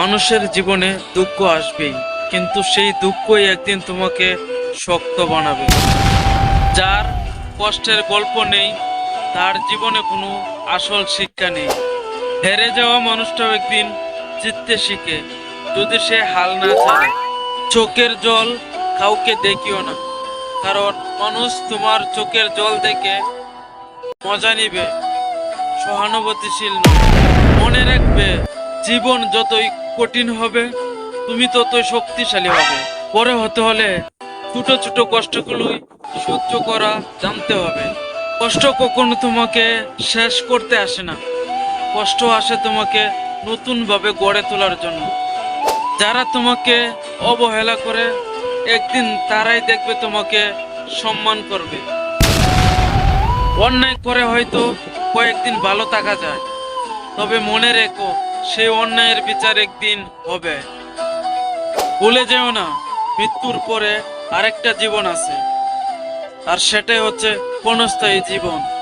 মানুষের জীবনে দুঃখ আসবেই, কিন্তু সেই দুঃখই একদিন তোমাকে শক্ত বানাবে। যার কষ্টের গল্প নেই, তার জীবনে কোনো আসল শিক্ষা নেই। হেরে যাওয়া মানুষটাও একদিন জিততে শিখে, যদি সে হাল না ছাড়ে। চোখের জল কাউকে দেখিও না, কারণ মানুষ তোমার চোখের জল দেখে মজা নিবে, সহানুভূতিশীল নয়। মনে রাখবে, জীবন যতই কঠিন হবে, তুমি ততই শক্তিশালী হবে। পরে হতে হলে ছোট ছোট কষ্টগুলোই সহ্য করা জানতে হবে। কষ্ট কখনো তোমাকে শেষ করতে আসে না। কষ্ট আসে তোমাকে নতুন ভাবে গড়ে তোলার জন্য। যারা তোমাকে অবহেলা করে, একদিন তারাই দেখবে তোমাকে সম্মান করবে। অন্যায় করে হয়তো কয়েকদিন ভালো থাকা যায়। তবে মনে রেখো সেই অন্যায়ের বিচার একদিন হবে। ভুলে যেও না, মৃত্যুর পরে আরেকটা জীবন আছে। আর সেটাই হচ্ছে ক্ষণস্থায়ী জীবন।